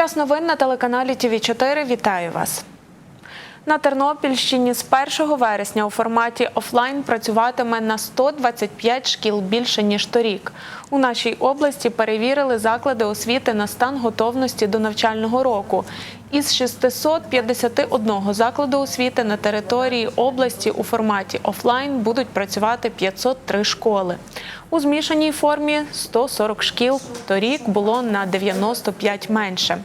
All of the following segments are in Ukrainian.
Час новин на телеканалі ТВ 4 Вітаю вас. На Тернопільщині з 1 вересня у форматі офлайн працюватиме на 125 шкіл більше ніж торік. У нашій області перевірили заклади освіти на стан готовності до навчального року. Із 651 закладу освіти на території області у форматі офлайн будуть працювати 503 школи. У змішаній формі 140 шкіл. Торік було на 95 менше.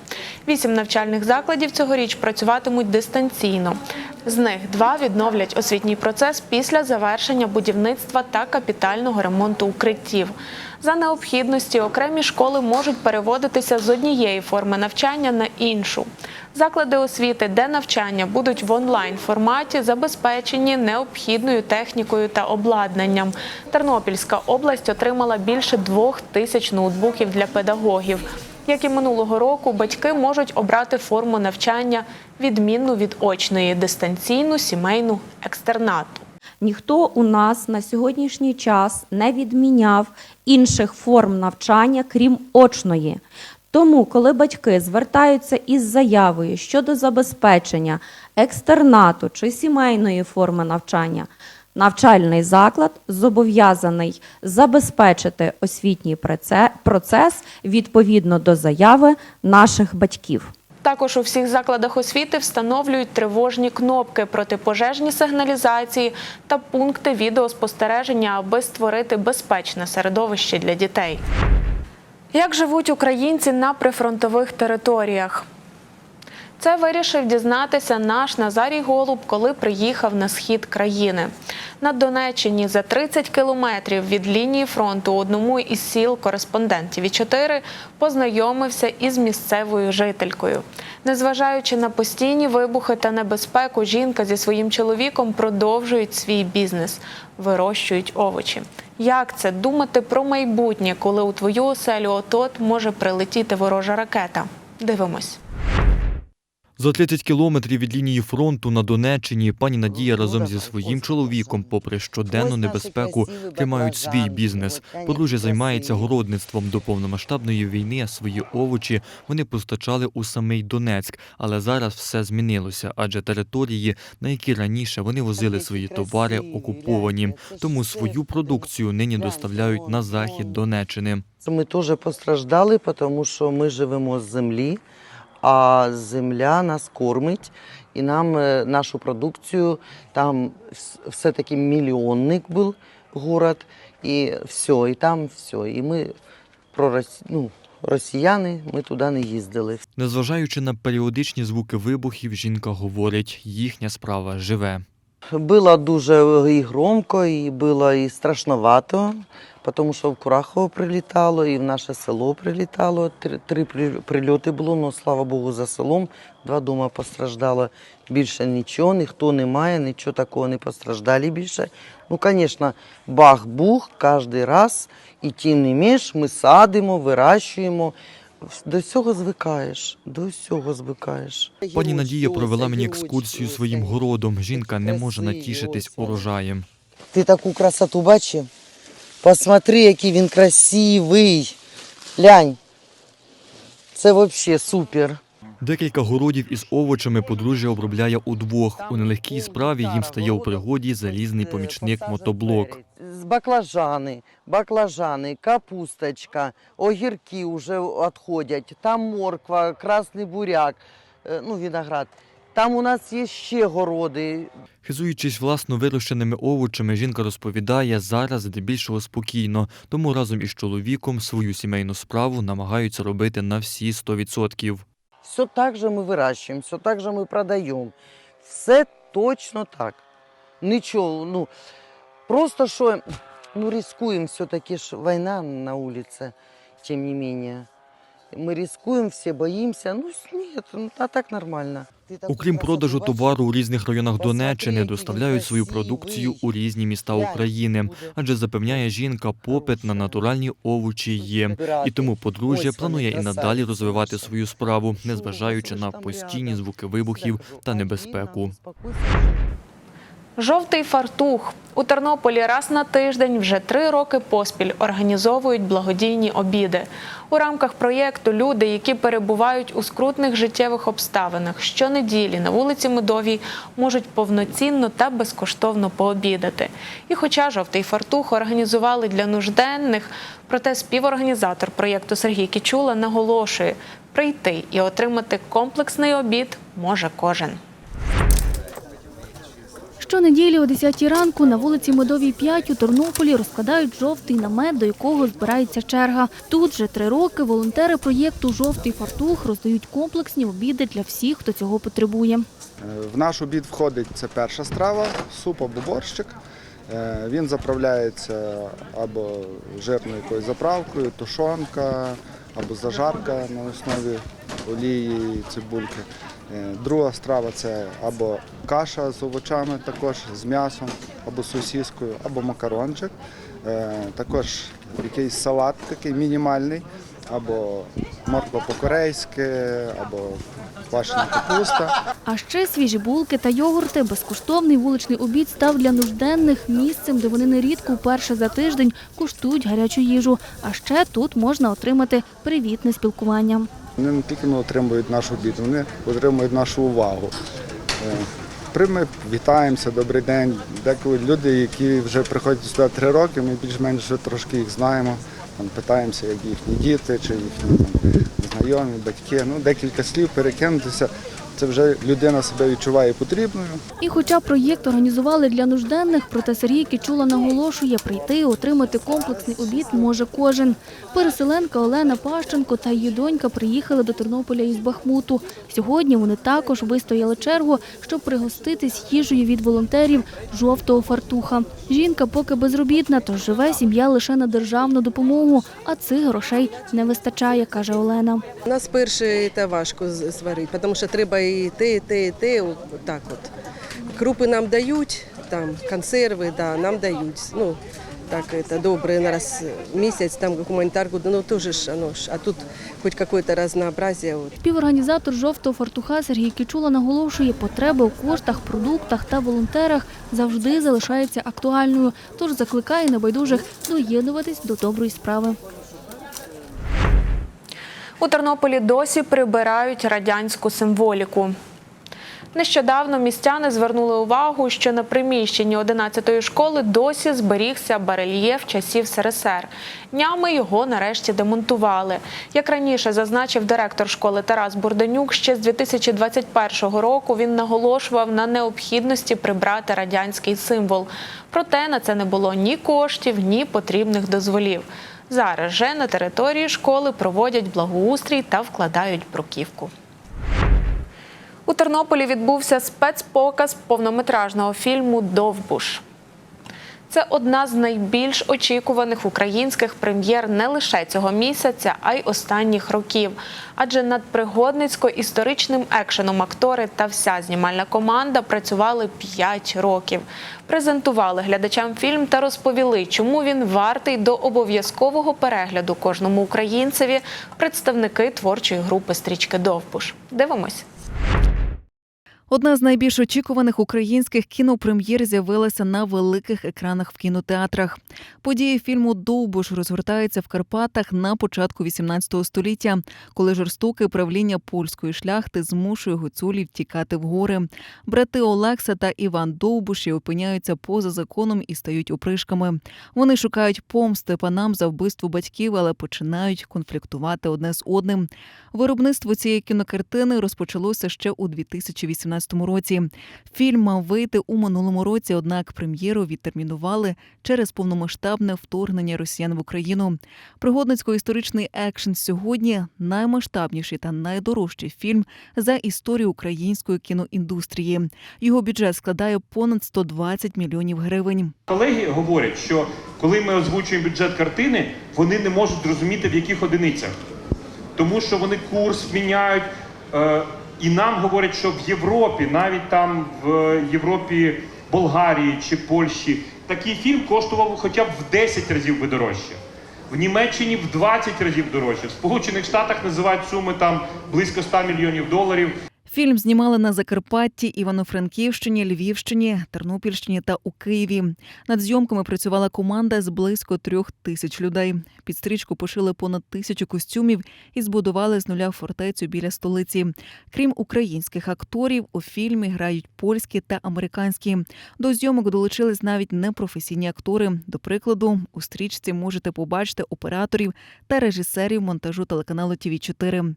Вісім навчальних закладів цьогоріч працюватимуть дистанційно. З них два відновлять освітній процес після завершення будівництва та капітального ремонту укриттів. За необхідності окремі школи можуть переводитися з однієї форми навчання на іншу. Заклади освіти, де навчання будуть в онлайн форматі, забезпечені необхідною технікою та обладнанням. Тернопільська область отримала більше двох тисяч ноутбуків для педагогів. Як і минулого року, батьки можуть обрати форму навчання відмінну від очної, дистанційну, сімейну, екстернату. Ніхто у нас на сьогоднішній час не відміняв інших форм навчання, крім очної. Тому, коли батьки звертаються із заявою щодо забезпечення екстернату чи сімейної форми навчання, навчальний заклад зобов'язаний забезпечити освітній процес відповідно до заяви наших батьків. Також у всіх закладах освіти встановлюють тривожні кнопки, протипожежні сигналізації та пункти відеоспостереження, аби створити безпечне середовище для дітей. Як живуть українці на прифронтових територіях? Це вирішив дізнатися наш Назарій Голуб, коли приїхав на схід країни. На Донеччині за 30 кілометрів від лінії фронту одному із сіл кореспондент тв 4 познайомився із місцевою жителькою. Незважаючи на постійні вибухи та небезпеку, жінка зі своїм чоловіком продовжують свій бізнес, вирощують овочі. Як це думати про майбутнє, коли у твою оселю отот може прилетіти ворожа ракета? Дивимось. За 30 кілометрів від лінії фронту на Донеччині пані Надія разом зі своїм чоловіком, попри щоденну небезпеку, тримають свій бізнес. Подружжя займається городництвом до повномасштабної війни. Свої овочі вони постачали у самий Донецьк, але зараз все змінилося, адже території, на які раніше вони возили свої товари, окуповані. Тому свою продукцію нині доставляють на захід Донеччини. Ми теж постраждали, тому що ми живемо з землі, а земля нас кормить, і нам е, нашу продукцію, там все-таки мільйонник був город, і все, і там все. І ми про ну, росіяни, ми туди не їздили. Незважаючи на періодичні звуки вибухів, жінка говорить, їхня справа живе. Було дуже і громко, і було і страшновато, тому що в Курахово прилітало, і в наше село прилітало. Три, прильоти було, але слава Богу, за селом. Два дома постраждало. Більше нічого, ніхто не має, нічого такого не постраждали більше. Ну, звісно, бах-бух кожен раз, і тим не менш ми садимо, вирощуємо. До цього звикаєш, до всього звикаєш. Пані Надія провела мені екскурсію своїм городом. Жінка не може натішитись урожаєм. Ти таку красоту бачив? Посмотри, який він красивий. Глянь. Це взагалі супер. Декілька городів із овочами подружжя обробляє удвох. У нелегкій справі їм стає у пригоді залізний помічник мотоблок. З баклажани, баклажани, капусточка, огірки вже відходять, там морква, красний буряк, е, ну, виноград. Там у нас є ще городи. Хизуючись власно вирощеними овочами, жінка розповідає, зараз здебільшого спокійно, тому разом із чоловіком свою сімейну справу намагаються робити на всі 100%. Все так же ми вирощуємо, все так же ми продаємо. Все точно так. Нічого, ну, просто що, ну, рискуємо, все-таки ж війна на вулиці, тим не менее. Ми рискуємо, всі боїмося. Ну, ні, ну, а так нормально. Окрім продажу товару у різних районах Донеччини, доставляють свою продукцію у різні міста України, адже запевняє жінка, попит на натуральні овочі є. І тому подружжя планує і надалі розвивати свою справу, незважаючи на постійні звуки вибухів та небезпеку. Жовтий фартух у Тернополі раз на тиждень вже три роки поспіль організовують благодійні обіди. У рамках проєкту люди, які перебувають у скрутних життєвих обставинах, щонеділі на вулиці Медовій можуть повноцінно та безкоштовно пообідати. І хоча жовтий фартух організували для нужденних, проте співорганізатор проєкту Сергій Кічула наголошує, прийти і отримати комплексний обід може кожен. Щонеділі о 10 ранку на вулиці Медовій 5 у Тернополі розкладають жовтий намет, до якого збирається черга. Тут вже три роки волонтери проєкту Жовтий фартух роздають комплексні обіди для всіх, хто цього потребує. Е, В наш обід входить це перша страва, суп або борщик. Е, Він заправляється або жирною якоюсь заправкою, тушонка або зажарка на основі олії цибульки. Е, Друга страва це або каша з овочами, також з м'ясом, або сосіскою, або макарончик. Е, Також якийсь салат такий мінімальний, або морква по-корейськи, або квашена капуста. А ще свіжі булки та йогурти. Безкоштовний вуличний обід став для нужденних місцем, де вони нерідко вперше за тиждень куштують гарячу їжу. А ще тут можна отримати привітне спілкування. Вони не тільки не отримують наш обід, вони отримують нашу увагу. Е, Ми вітаємося, добрий день. Деколи люди, які вже приходять сюди три роки, ми більш-менш трошки їх знаємо. Там, питаємося, як їхні діти чи їхні там, знайомі, батьки. Ну, декілька слів перекинутися. Це вже людина себе відчуває потрібною. І хоча проєкт організували для нужденних, проте Сергій Кічула наголошує, прийти і отримати комплексний обід може кожен. Переселенка Олена Пащенко та її донька приїхали до Тернополя із Бахмуту. Сьогодні вони також вистояли чергу, щоб пригоститись їжею від волонтерів жовтого фартуха. Жінка поки безробітна, тож живе сім'я лише на державну допомогу, а цих грошей не вистачає, каже Олена. У нас перше це важко з- зварити, тому що треба і те, і те, і те. от Так от. Крупи нам дають, там консерви, да, нам дають. Ну, так, это добре, на раз місяць там гуманітарку, ну теж ж, оно ж, а тут хоч якесь разнообразие. Співорганізатор жовтого фартуха Сергій Кічула наголошує, потреба у коштах, продуктах та волонтерах завжди залишається актуальною. Тож закликає небайдужих доєднуватись до доброї справи. У Тернополі досі прибирають радянську символіку. Нещодавно містяни звернули увагу, що на приміщенні 11-ї школи досі зберігся барельєф часів СРСР. Днями його нарешті демонтували. Як раніше зазначив директор школи Тарас Бурданюк, ще з 2021 року він наголошував на необхідності прибрати радянський символ. Проте на це не було ні коштів, ні потрібних дозволів. Зараз же на території школи проводять благоустрій та вкладають бруківку. У Тернополі відбувся спецпоказ повнометражного фільму Довбуш. Це одна з найбільш очікуваних українських прем'єр не лише цього місяця, а й останніх років. Адже над пригодницько-історичним екшеном актори та вся знімальна команда працювали 5 років. Презентували глядачам фільм та розповіли, чому він вартий до обов'язкового перегляду кожному українцеві. Представники творчої групи стрічки Довбуш. Дивимось. Одна з найбільш очікуваних українських кінопрем'єр з'явилася на великих екранах в кінотеатрах. Події фільму Довбуш розгортаються в Карпатах на початку XVIII століття, коли жорстоке правління польської шляхти змушує гуцулів тікати в гори. Брати Олекса та Іван Довбуші опиняються поза законом і стають опришками. Вони шукають помсти панам за вбивство батьків, але починають конфліктувати одне з одним. Виробництво цієї кінокартини розпочалося ще у 2018 році. Фільм мав вийти у минулому році, однак прем'єру відтермінували через повномасштабне вторгнення росіян в Україну. Пригодницько-історичний екшен сьогодні наймасштабніший та найдорожчий фільм за історію української кіноіндустрії. Його бюджет складає понад 120 мільйонів гривень. Колеги говорять, що коли ми озвучуємо бюджет картини, вони не можуть зрозуміти в яких одиницях, тому що вони курс міняють. Е, і нам говорять, що в Європі, навіть там в Європі, Болгарії чи Польщі, такий фільм коштував хоча б в 10 разів би дорожче. В Німеччині в 20 разів дорожче. В Сполучених Штатах називають суми там близько 100 мільйонів доларів. Фільм знімали на Закарпатті, Івано-Франківщині, Львівщині, Тернопільщині та у Києві. Над зйомками працювала команда з близько трьох тисяч людей. Під стрічку пошили понад тисячу костюмів і збудували з нуля фортецю біля столиці. Крім українських акторів, у фільмі грають польські та американські. До зйомок долучились навіть непрофесійні актори. До прикладу, у стрічці можете побачити операторів та режисерів монтажу телеканалу ТВ 4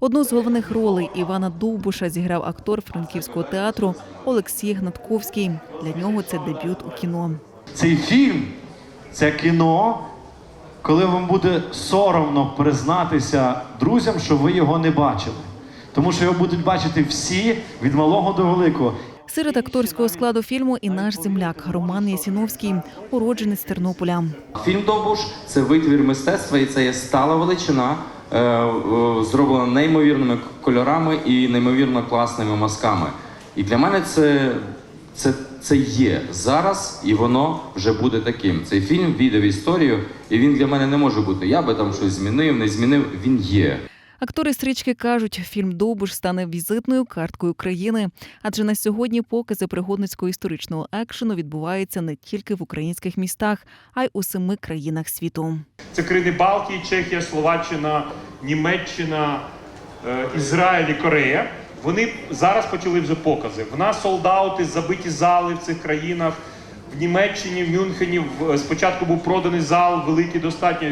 Одну з головних ролей Івана Довбуша зіграв актор франківського театру Олексій Гнатковський. Для нього це дебют у кіно. Цей фільм це кіно, коли вам буде соромно признатися друзям, що ви його не бачили. Тому що його будуть бачити всі від малого до великого. Серед акторського складу фільму і наш земляк Роман Ясіновський, уродженець Тернополя. Фільм Довбуш це витвір мистецтва, і це є стала величина, зроблена неймовірними кольорами і неймовірно класними мазками. І для мене це, це, це є зараз, і воно вже буде таким. Цей фільм війде в історію, і він для мене не може бути. Я би там щось змінив, не змінив. Він є. Актори стрічки кажуть, фільм Довбуш стане візитною карткою країни, адже на сьогодні покази пригодницького історичного екшену відбуваються не тільки в українських містах, а й у семи країнах світу. Це країни Балтії, Чехія, Словаччина, Німеччина, е, Ізраїль і Корея. Вони зараз почали вже покази. В нас солдаути, забиті зали в цих країнах. В Німеччині, в Мюнхені в- спочатку був проданий зал, великий достатньо.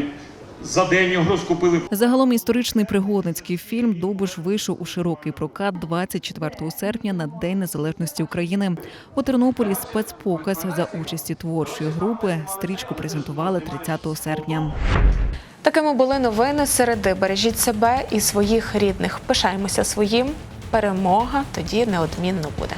За день його розкупили. Загалом історичний пригодницький фільм Довбуш вийшов у широкий прокат 24 серпня на День Незалежності України. У Тернополі спецпоказ за участі творчої групи стрічку презентували 30 серпня. Такими були новини середи. Бережіть себе і своїх рідних. Пишаємося своїм. Перемога тоді неодмінно буде.